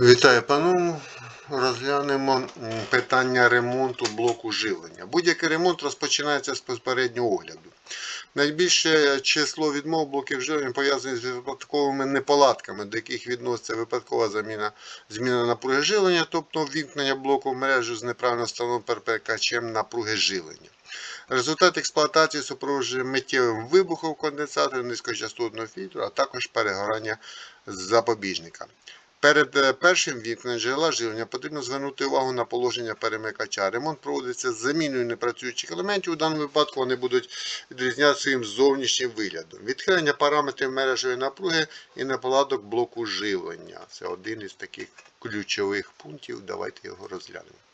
Вітаю, пану. Розглянемо питання ремонту блоку живлення. Будь-який ремонт розпочинається з попереднього огляду. Найбільше число відмов блоків живлення пов'язані з випадковими неполадками, до яких відноситься випадкова заміна зміна напруги живлення, тобто ввімкнення блоку в мережу з неправильно встановленим перекачем напруги живлення. Результат експлуатації супроводжує миттєвим вибухом конденсатора низькочастотного фільтру, а також перегорання запобіжника. Перед е, першим вікнем джерела живлення потрібно звернути увагу на положення перемикача. Ремонт проводиться з заміною непрацюючих елементів. У даному випадку вони будуть відрізнятися своїм зовнішнім виглядом. Відхилення параметрів мережої напруги і неполадок блоку живлення. Це один із таких ключових пунктів. Давайте його розглянемо.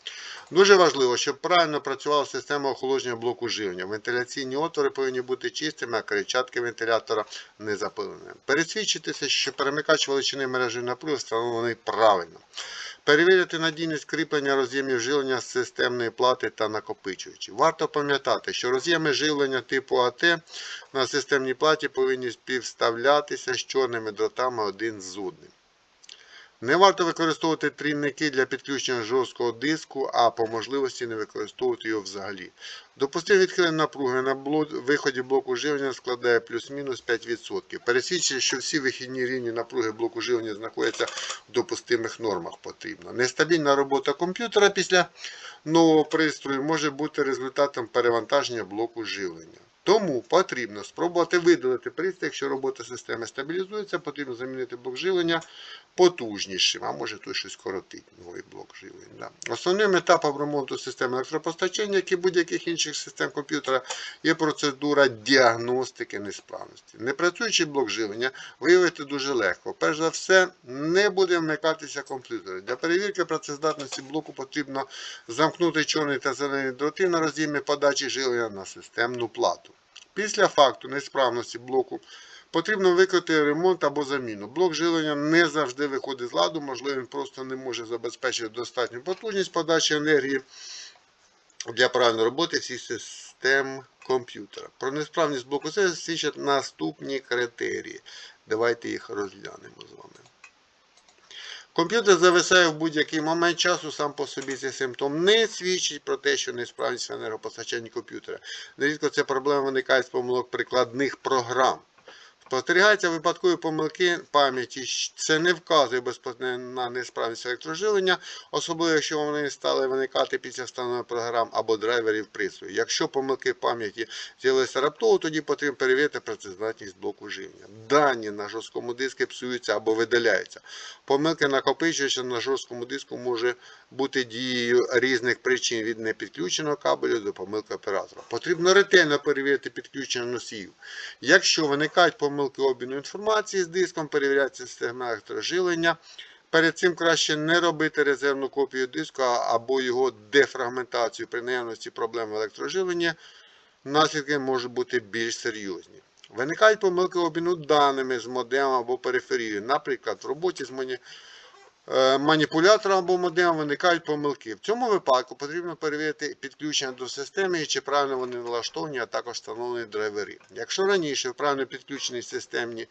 Дуже важливо, щоб правильно працювала система охолодження блоку живлення. Вентиляційні отвори повинні бути чистими, а кричатки вентилятора не запиленими. Пересвідчитися, що перемикач величини мережі напруги встановлений правильно. Перевірити надійність кріплення роз'ємів живлення з системної плати та накопичувачів. Варто пам'ятати, що роз'єми живлення типу АТ на системній платі повинні співставлятися з чорними дротами один з одним. Не варто використовувати трійники для підключення жорсткого диску, а по можливості не використовувати його взагалі. Допустимо відхилення напруги на виході блоку живлення складає плюс-мінус 5%. Пересвідчити, що всі вихідні рівні напруги блоку живлення знаходяться в допустимих нормах потрібно. Нестабільна робота комп'ютера після нового пристрою може бути результатом перевантаження блоку живлення. Тому потрібно спробувати видалити пристрій, якщо робота системи стабілізується, потрібно замінити блок живлення потужнішим, а може той щось коротить новий блок живлення. Да. Основним етапом ремонту системи електропостачання, як і будь-яких інших систем комп'ютера, є процедура діагностики несправності. Непрацюючий блок живлення виявити дуже легко. Перш за все, не буде вмикатися комп'ютер. Для перевірки працездатності блоку потрібно замкнути чорний та зелений дроти на роз'ємі подачі живлення на системну плату. Після факту несправності блоку потрібно виконати ремонт або заміну. Блок живлення не завжди виходить з ладу, можливо, він просто не може забезпечити достатню потужність подачі енергії для правильної роботи всіх систем комп'ютера. Про несправність блоку це свідчать наступні критерії. Давайте їх розглянемо з вами. Комп'ютер зависає в будь-який момент часу, сам по собі цей симптом не свідчить про те, що несправність в енергопостачанні комп'ютера. Нерідко ця проблема виникає з помилок прикладних програм. Спостерігаються випадкові помилки пам'яті. Це не вказує безпосередньо на несправність електроживлення, особливо якщо вони стали виникати після встановлення програм або драйверів пристрою. Якщо помилки пам'яті з'явилися раптово, тоді потрібно перевірити працездатність блоку живлення. Дані на жорсткому диску псуються або видаляються. Помилки накопичувача на жорсткому диску може бути дією різних причин від непідключеного кабелю до помилки оператора. Потрібно ретельно перевірити підключення носіїв. Якщо виникають помилки обміну інформації з диском, перевіряється система електрожилення. Перед цим краще не робити резервну копію диску або його дефрагментацію при наявності проблем електроживлення. Наслідки можуть бути більш серйозні. Виникають помилки обміну даними з модемом або периферією. Наприклад, в роботі з мані... е, маніпулятором або модемом виникають помилки. В цьому випадку потрібно перевірити підключення до системи і чи правильно вони налаштовані, а також встановлені драйвери. Якщо раніше в правильно підключеній системі пла-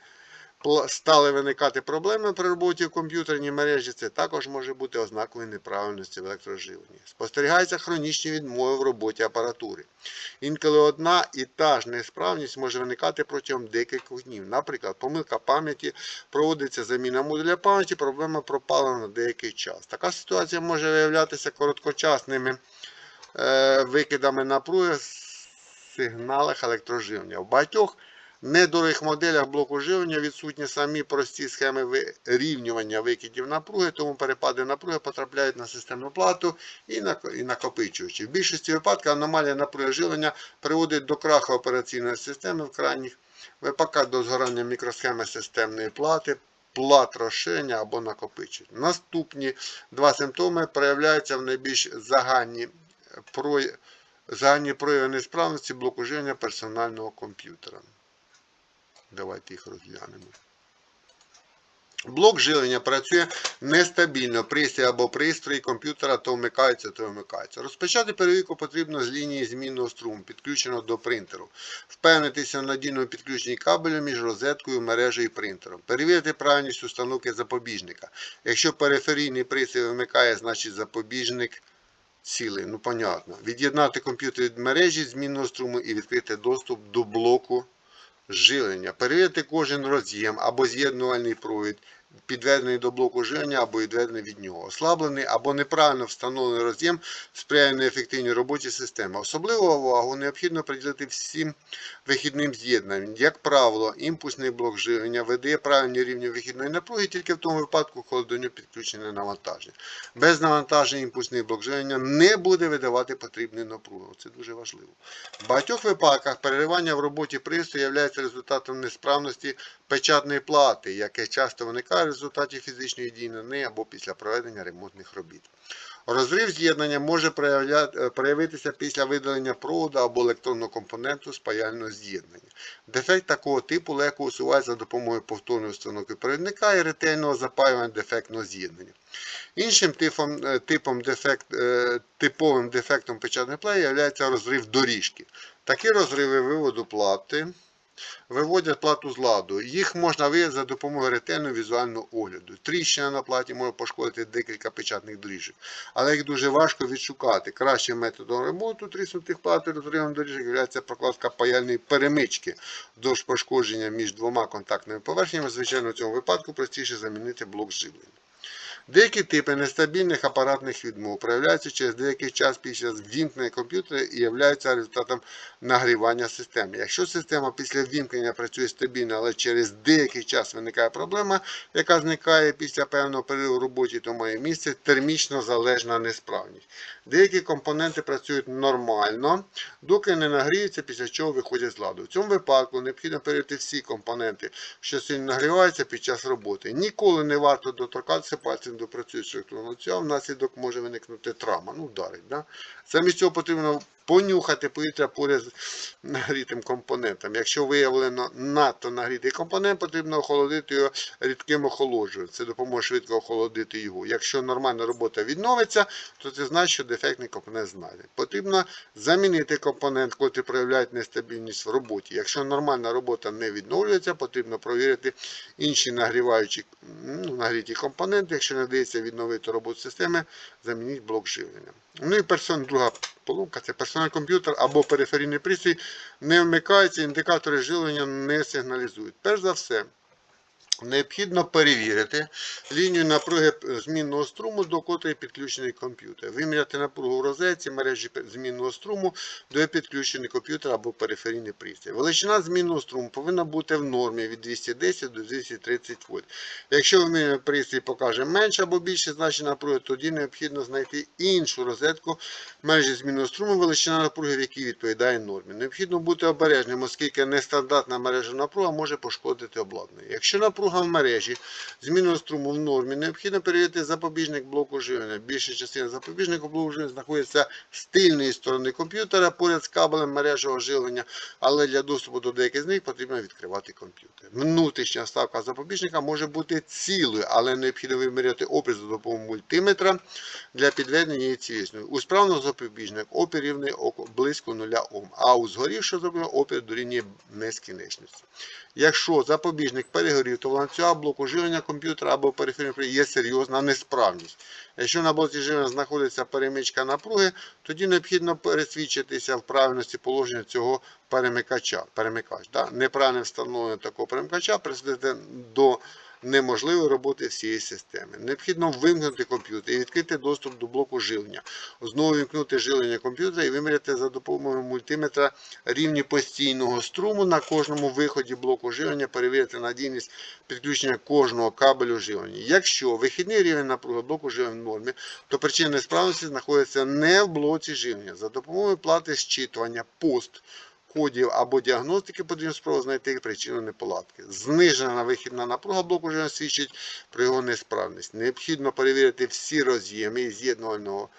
стали виникати проблеми при роботі в комп'ютерній мережі, це також може бути ознакою неправильності в електроживленні. Спостерігаються хронічні відмови в роботі апаратури. Інколи одна і та ж несправність може виникати протягом декількох днів. Наприклад, помилка пам'яті проводиться заміна модуля пам'яті, проблема пропала на деякий час. Така ситуація може виявлятися короткочасними е, викидами напруги в сигналах електроживлення. В багатьох недорогих моделях блоку живлення відсутні самі прості схеми вирівнювання викидів напруги, тому перепади напруги потрапляють на системну плату і на- накопичувачі. В більшості випадків аномалія напруги живлення приводить до краху операційної системи в крайніх випадках до згорання мікросхеми системної плати, плат розширення або накопичень. Наступні два симптоми проявляються в найбільш загальні прояви несправності блоку живлення персонального комп'ютера. Давайте їх розглянемо. Блок живлення працює нестабільно. Пристрій або пристрої комп'ютера то вмикаються, то вимикаються. Розпочати перевірку потрібно з лінії змінного струму, підключеного до принтеру. Впевнитися в надійному підключенні кабелю між розеткою, мережею і принтером. Перевірити правильність установки запобіжника. Якщо периферійний пристрій вимикає, значить запобіжник цілий. Ну, понятно. Від'єднати комп'ютер від мережі змінного струму і відкрити доступ до блоку живлення. Перевірити кожен роз'єм або з'єднувальний провід, підведений до блоку живлення або відведений від нього. Ослаблений або неправильно встановлений роз'єм сприяє неефективній роботі системи. Особливу увагу необхідно приділити всім вихідним з'єднанням. Як правило, імпульсний блок живлення видає правильні рівні вихідної напруги тільки в тому випадку, коли до нього підключене навантаження. Без навантаження імпульсний блок живлення не буде видавати потрібну напругу. Це дуже важливо. В багатьох випадках переривання в роботі пристрою є результатом несправності печатної плати, яке часто виникає в результаті фізичної дії або після проведення ремонтних робіт. Розрив з'єднання може е, проявитися після видалення проводу або електронного компоненту спаяльного з'єднання. Дефект такого типу легко усувається за допомогою повторної установки провідника і ретельного запаювання дефектного з'єднання. Іншим типом, е, типом дефект, е, типовим дефектом печатної плати є розрив доріжки. Такі розриви виводу плати виводять плату з ладу. Їх можна виявити за допомогою ретельного візуального огляду. Тріщина на платі може пошкодити декілька печатних доріжок, але їх дуже важко відшукати. Кращим методом ремонту тріснутих плат і доріжок є прокладка паяльної перемички вдовж пошкодження між двома контактними поверхнями. Звичайно, в цьому випадку простіше замінити блок живлення. Деякі типи нестабільних апаратних відмов проявляються через деякий час після ввімкнення комп'ютера і являються результатом нагрівання системи. Якщо система після ввімкнення працює стабільно, але через деякий час виникає проблема, яка зникає після певного періоду в роботі, то має місце термічно залежна несправність. Деякі компоненти працюють нормально, доки не нагріються, після чого виходять з ладу. В цьому випадку необхідно перевірити всі компоненти, що сильно нагріваються під час роботи. Ніколи не варто доторкатися пальцем до допрацює електронного цього, внаслідок може виникнути травма, ну вдарить. Да? Замість цього потрібно понюхати повітря поряд з нагрітим компонентом. Якщо виявлено надто нагрітий компонент, потрібно охолодити його рідким охолоджувачем. Це допоможе швидко охолодити його. Якщо нормальна робота відновиться, то це значить, що дефектний компонент знайде. Потрібно замінити компонент, котрий проявляє нестабільність в роботі. Якщо нормальна робота не відновлюється, потрібно провірити інші нагріваючі ну, нагріті компоненти. Якщо не вдається відновити роботу системи, замініть блок живлення. Ну і персон, друга поломка це персональний комп'ютер або периферійний пристрій не вмикається, індикатори живлення не сигналізують. Перш за все, необхідно перевірити лінію напруги змінного струму, до котрої підключений комп'ютер. Виміряти напругу в розетці мережі змінного струму, до якої підключений комп'ютер або периферійний пристрій. Величина змінного струму повинна бути в нормі від 210 до 230 вольт. Якщо виміряний пристрій покаже менше або більше значення напруги, тоді необхідно знайти іншу розетку мережі змінного струму, величина напруги, в якій відповідає нормі. Необхідно бути обережним, оскільки нестандартна мережа напруга може пошкодити обладнання. Якщо напруга в мережі змінного струму в нормі, необхідно перевірити запобіжник блоку живлення. Більша частина запобіжника блоку живлення знаходиться з тильної сторони комп'ютера поряд з кабелем мережевого живлення, але для доступу до деяких з них потрібно відкривати комп'ютер. Внутрішня ставка запобіжника може бути цілою, але необхідно виміряти опір за допомогою мультиметра для підведення її цілісною. У справного запобіжник опір рівний близько 0 Ом, а у згорівшого запобіжника опір дорівнює безкінечності. Якщо запобіжник перегорів, то ланцюга блоку живлення комп'ютера або периферії є серйозна несправність. Якщо на блоці живлення знаходиться перемичка напруги, тоді необхідно пересвідчитися в правильності положення цього перемикача. Перемикач, да? Неправильне встановлення такого перемикача призведе до неможливої роботи всієї системи. Необхідно вимкнути комп'ютер і відкрити доступ до блоку живлення. Знову вимкнути живлення комп'ютера і виміряти за допомогою мультиметра рівні постійного струму на кожному виході блоку живлення, перевірити надійність підключення кожного кабелю живлення. Якщо вихідний рівень напруги блоку живлення в нормі, то причина несправності знаходиться не в блоці живлення. За допомогою плати зчитування пост кодів або діагностики потрібно спробувати знайти причину неполадки. Знижена вихідна напруга блоку вже свідчить про його несправність. Необхідно перевірити всі роз'єми з'єднувального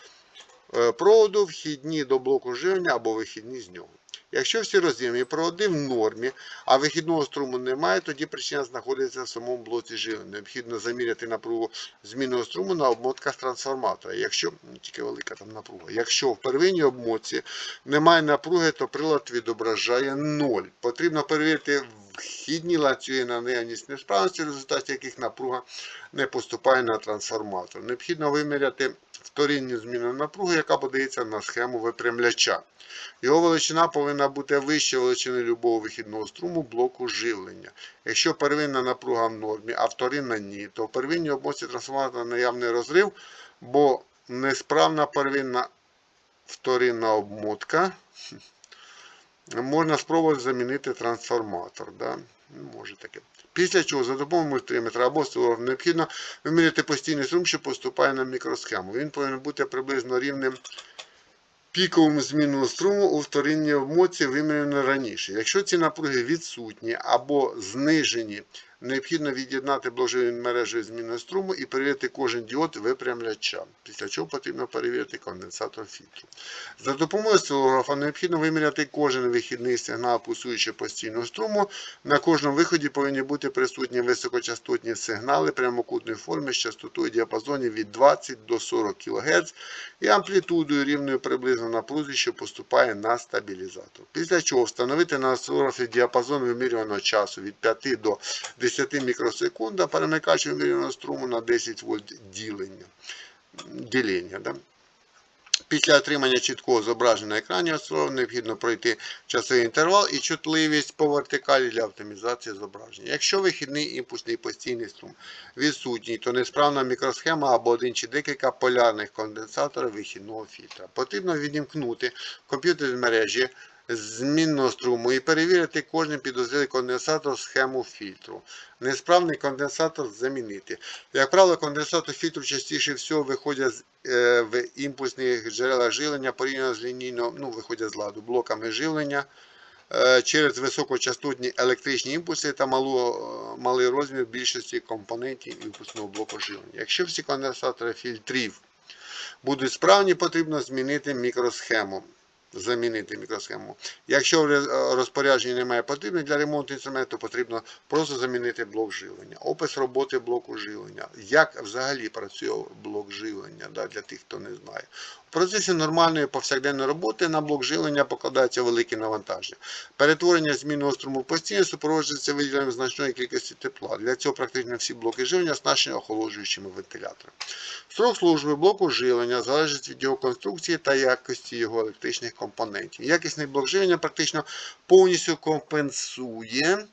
е, проводу, вхідні до блоку живлення або вихідні з нього. Якщо всі роз'єми проводи в нормі, а вихідного струму немає, тоді причина знаходиться в самому блоці живлення. Необхідно заміряти напругу змінного струму на обмотках трансформатора. Якщо ну, тільки велика там напруга. Якщо в первинній обмотці немає напруги, то прилад відображає 0. Потрібно перевірити вхідні ланцюги на наявність несправності, в результаті яких напруга не поступає на трансформатор. Необхідно виміряти вторинну зміну напруги, яка подається на схему випрямляча. Його величина повинна бути вище величини любого вихідного струму блоку живлення. Якщо первинна напруга в нормі, а вторинна ні, то в первинній обмотці трансформатора наявний розрив, бо несправна первинна вторинна обмотка. Можна спробувати замінити трансформатор. Да? Може таке. Після чого за допомогою мультиметра або силового необхідно виміряти постійний струм, що поступає на мікросхему. Він повинен бути приблизно рівним піковому змінного струму у вторинній обмоці вимірено раніше. Якщо ці напруги відсутні або знижені, необхідно від'єднати блок мережею змінного струму і перевірити кожен діод випрямляча. Після чого потрібно перевірити конденсатор фільтру. За допомогою осцилографа необхідно виміряти кожен вихідний сигнал пульсуючи постійного струму. На кожному виході повинні бути присутні високочастотні сигнали прямокутної форми з частотою діапазоні від 20 до 40 кГц і амплітудою рівною приблизно напрузі, що поступає на стабілізатор. Після чого встановити на осцилографі діапазон вимірюваного часу від 5 до 10 мікросекунд, а перемикач струму на 10 вольт ділення. ділення да? Після отримання чіткого зображення на екрані осцилографа необхідно пройти часовий інтервал і чутливість по вертикалі для оптимізації зображення. Якщо вихідний імпульсний постійний струм відсутній, то несправна мікросхема або один чи декілька полярних конденсаторів вихідного фільтра. Потрібно відімкнути комп'ютер мережі змінного струму і перевірити кожен підозрілий конденсатор схему фільтру. Несправний конденсатор замінити. Як правило, конденсатор фільтру частіше всього виходять е, в імпульсних джерелах живлення порівняно з лінійно, ну, виходять з ладу блоками живлення. е, Через високочастотні електричні імпульси та малу, е, малий розмір більшості компонентів імпульсного блоку живлення. Якщо всі конденсатори фільтрів будуть справні, потрібно змінити мікросхему замінити мікросхему. Якщо в розпорядженні немає потрібних для ремонту інструменту, потрібно просто замінити блок живлення. Опис роботи блоку живлення. Як взагалі працює блок живлення да, для тих, хто не знає. У процесі нормальної повсякденної роботи на блок живлення покладається велике навантаження. Перетворення змінного струму постійно супроводжується виділенням значної кількості тепла. Для цього практично всі блоки живлення оснащені охолоджуючими вентиляторами. Строк служби блоку живлення залежить від його конструкції та якості його електричних компонентів. Якісний блок живлення практично повністю компенсує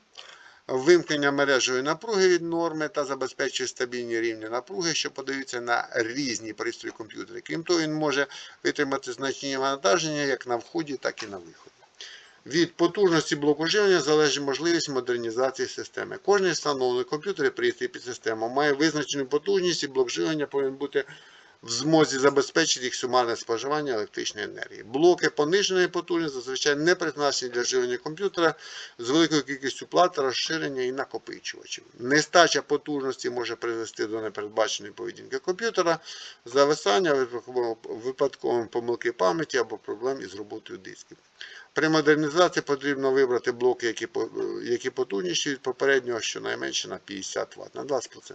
вимкнення мережевої напруги від норми та забезпечує стабільні рівні напруги, що подаються на різні пристрої комп'ютери. Крім того, він може витримати значні навантаження як на вході, так і на виході. Від потужності блоку живлення залежить можливість модернізації системи. Кожний встановлений комп'ютер і пристрій під систему має визначену потужність і блок живлення повинен бути в змозі забезпечити їх сумарне споживання електричної енергії. Блоки пониженої потужності зазвичай не призначені для живлення комп'ютера з великою кількістю плат, розширення і накопичувачів. Нестача потужності може призвести до непередбаченої поведінки комп'ютера, зависання, випадково- випадкової помилки пам'яті або проблем із роботою дисків. При модернізації потрібно вибрати блоки, які потужніші від попереднього щонайменше на 50 Вт, на 20%.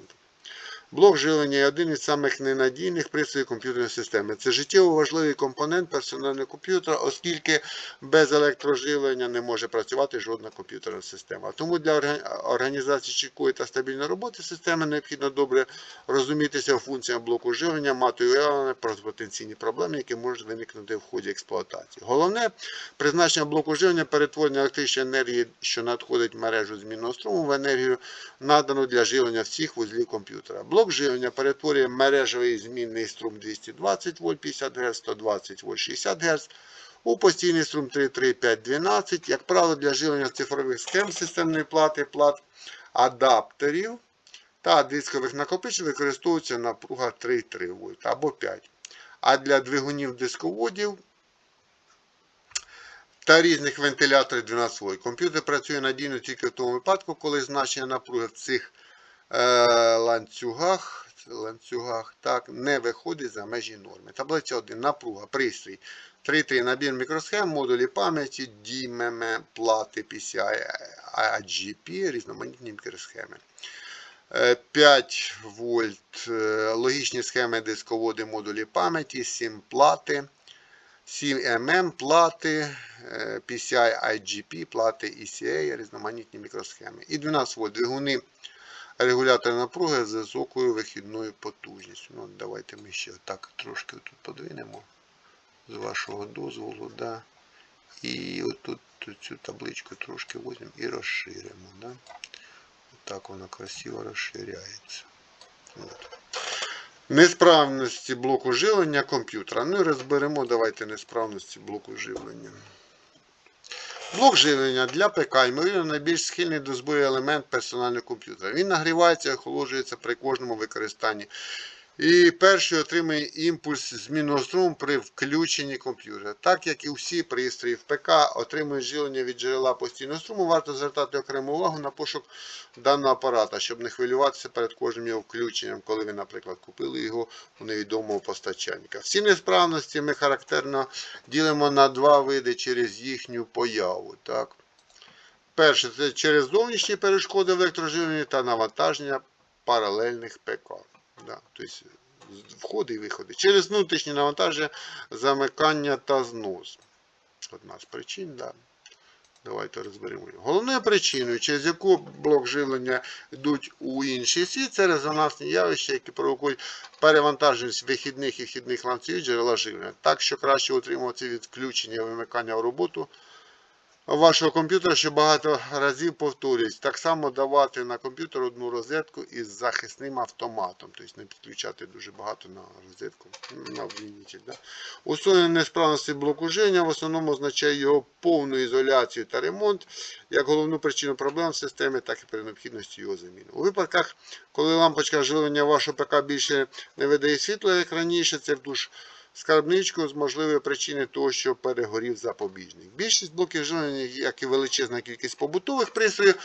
Блок живлення один із самих ненадійних пристроїв комп'ютерної системи. Це життєво важливий компонент персонального комп'ютера, оскільки без електроживлення не може працювати жодна комп'ютерна система. Тому для організації чіткої та стабільної роботи системи необхідно добре розумітися у функціях блоку живлення, мати уявлення про потенційні проблеми, які можуть виникнути в ході експлуатації. Головне призначення блоку живлення перетворення електричної енергії, що надходить в мережу змінного струму, в енергію, надану для живлення всіх вузлів комп'ютера. Блок живлення перетворює мережевий змінний струм 220 вольт 50 Гц, 120 вольт 60 Гц у постійний струм 33512, як правило, для живлення цифрових схем системної плати, плат адаптерів та дискових накопичень використовується напруга 3,3 вольт або 5. А для двигунів дисководів та різних вентиляторів 12 вольт. Комп'ютер працює надійно тільки в тому випадку, коли значення напруги в цих ланцюгах ланцюгах, так, не виходить за межі норми. Таблиця 1. Напруга, пристрій. 3.3. Набір мікросхем, модулі пам'яті, DMM, плати PCI, AGP, різноманітні мікросхеми. Е, 5 вольт е, логічні схеми дисководи модулі пам'яті, 7 плати, 7 ММ плати, е, PCI IGP, плати ECA, різноманітні мікросхеми. І 12 вольт двигуни регулятор напруги з високою вихідною потужністю. Ну, давайте ми ще так трошки тут подвинемо з вашого дозволу. Да. І отут цю табличку трошки візьмемо і розширимо. Да. Так вона красиво розширяється. От. Несправності блоку живлення комп'ютера. Ну і розберемо, давайте несправності блоку живлення. Блок живлення для ПК, ймовірно, найбільш схильний до збою елемент персонального комп'ютера. Він нагрівається і охолоджується при кожному використанні. І перший отримує імпульс змінного струму при включенні комп'ютера. Так як і всі пристрої в ПК отримують живлення від джерела постійного струму, варто звертати окрему увагу на пошук даного апарата, щоб не хвилюватися перед кожним його включенням, коли ви, наприклад, купили його у невідомого постачальника. Всі несправності ми характерно ділимо на два види через їхню появу. Так? Перше, це через зовнішні перешкоди в електроживленні та навантаження паралельних ПК. Да, тобто входи і виходи. Через внутрішні навантаження, замикання та знос. Одна з причин, да. Давайте розберемо. Головною причиною, через яку блок живлення йдуть у інший світ, це резонансні явища, які провокують перевантаженість вихідних і вхідних ланцюгів джерела живлення. Так що краще утримуватися від включення вимикання в роботу вашого комп'ютера, що багато разів повторюється. Так само давати на комп'ютер одну розетку із захисним автоматом. Тобто не підключати дуже багато на розетку на обмінитель. Да? Усунення несправності блоку живлення в основному означає його повну ізоляцію та ремонт, як головну причину проблем в системі, так і при необхідності його заміни. У випадках, коли лампочка живлення вашого ПК більше не видає світло, як раніше, це душ скарбничку з можливої причини того, що перегорів запобіжник. Більшість блоків живлення, як і величезна кількість побутових пристроїв,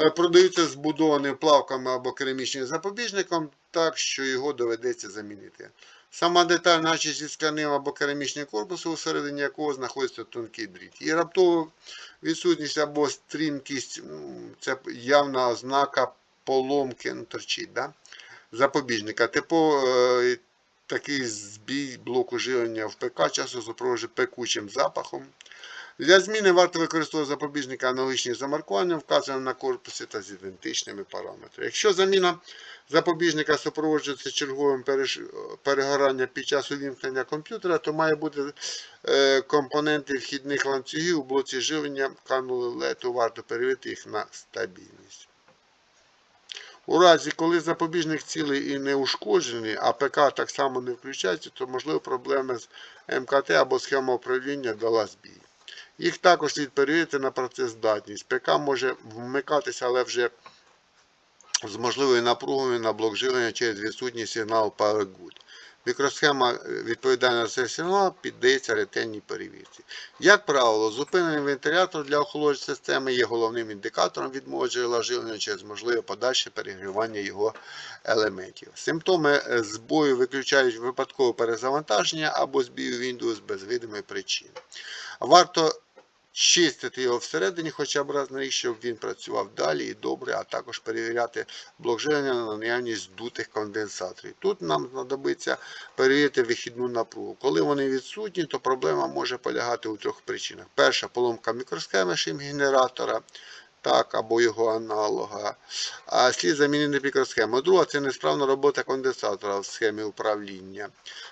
е, продаються збудованими плавками або керамічним запобіжником, так що його доведеться замінити. Сама деталь, наче зі скляним або керамічним корпусом, усередині якого знаходиться тонкий дріт. І раптова відсутність або стрімкість це явна ознака поломки ну, торчить, да? запобіжника. Типу, е, такий збій блоку живлення в ПК часто супроводжує пекучим запахом. Для зміни варто використовувати запобіжника аналогічні за маркуванням, вказаним на корпусі та з ідентичними параметрами. Якщо заміна запобіжника супроводжується черговим перегоранням під час увімкнення комп'ютера, то має бути е, компоненти вхідних ланцюгів у блоці живлення канули то варто перевірити їх на стабільність. У разі, коли запобіжник цілий і не ушкоджений, а ПК так само не включається, то можливо проблеми з МКТ або схема управління дала збій. Їх також слід перевірити на працездатність. ПК може вмикатися, але вже з можливою напругою на блок живлення через відсутній сигнал Good. Мікросхема е, відповідальна сигнал піддається ретельній перевірці. Як правило, зупинений вентилятор для охолодження системи є головним індикатором відмови джерела живлення через можливе подальше перегрівання його елементів. Симптоми е, збою виключають випадкове перезавантаження або збію Windows без видимої причини. Варто чистити його всередині хоча б раз на рік, щоб він працював далі і добре, а також перевіряти блок живлення на наявність дутих конденсаторів. Тут нам знадобиться перевірити вихідну напругу. Коли вони відсутні, то проблема може полягати у трьох причинах. Перша поломка мікросхеми шим-генератора. Так, або його аналога. А слід замінити мікросхему. Друга це несправна робота конденсатора в схемі управління.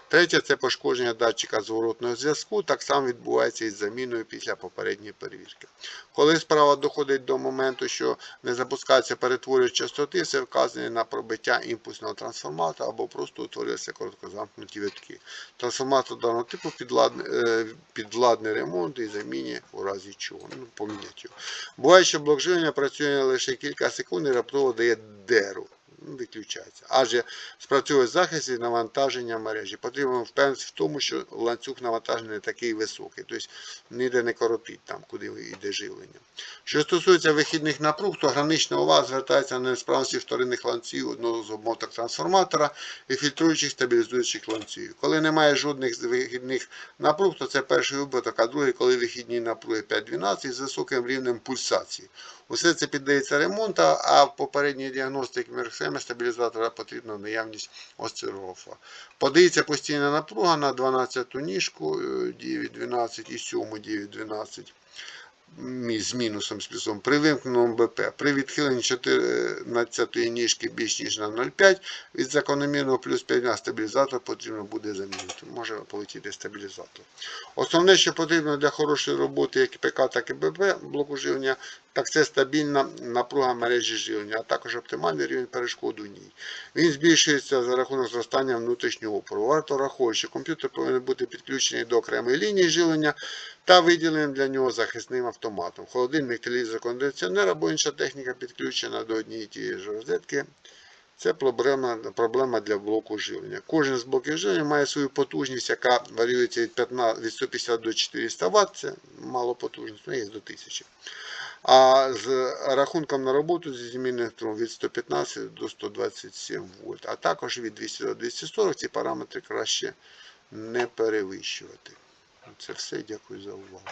Третє це пошкодження датчика зворотного зв'язку. Так само відбувається із заміною після попередньої перевірки. Коли справа доходить до моменту, що не запускається перетворювач частоти, все вказане на пробиття імпульсного трансформатора або просто утворилися короткозамкнуті витки. Трансформатор даного типу підладний, е, підвладний ремонт і заміні у разі чого. Ну, поміняти його. Буває, що блок живлення працює лише кілька секунд і раптово дає деру. Від підключається. Адже спрацьовує захист від навантаження мережі. Потрібно впевнитися в тому, що ланцюг навантаження не такий високий, тобто ніде не коротить там, куди йде живлення. Що стосується вихідних напруг, то гранична увага звертається на несправності вторинних ланцюгів одного з обмоток трансформатора і фільтруючих стабілізуючих ланцюгів. Коли немає жодних вихідних напруг, то це перший випадок, а другий, коли вихідні напруги 5-12 з високим рівнем пульсації. Усе це піддається ремонту, а попередній діагностиці системи стабілізатора потрібна наявність осцирофа. Подається постійна напруга на 12 ту ніжку, діє від 12 і 7 діє від 12. З мінусом з плюсом при вимкненому БП, при відхиленні 14 ніжки більш ніж на 0,5 від закономірного плюс 5 на стабілізатор потрібно буде замінити. Може полетіти стабілізатор. Основне, що потрібно для хорошої роботи як ПК, так і БП блоку живлення, так це стабільна напруга мережі живлення, а також оптимальний рівень перешкод у ній. Він збільшується за рахунок зростання внутрішнього опору. Варто рахувати, що комп'ютер повинен бути підключений до окремої лінії живлення та виділеним для нього захисним автомобілем автоматом. Холодильник, телевізор, кондиціонер або інша техніка підключена до однієї тієї ж розетки. Це проблема, проблема для блоку живлення. Кожен з блоків живлення має свою потужність, яка варіюється від, 15, від 150 до 400 Вт. Це мало потужність, ну є до 1000. А з рахунком на роботу зі змінних струм від 115 до 127 вольт, а також від 200 до 240 ці параметри краще не перевищувати. Це все. Дякую за увагу.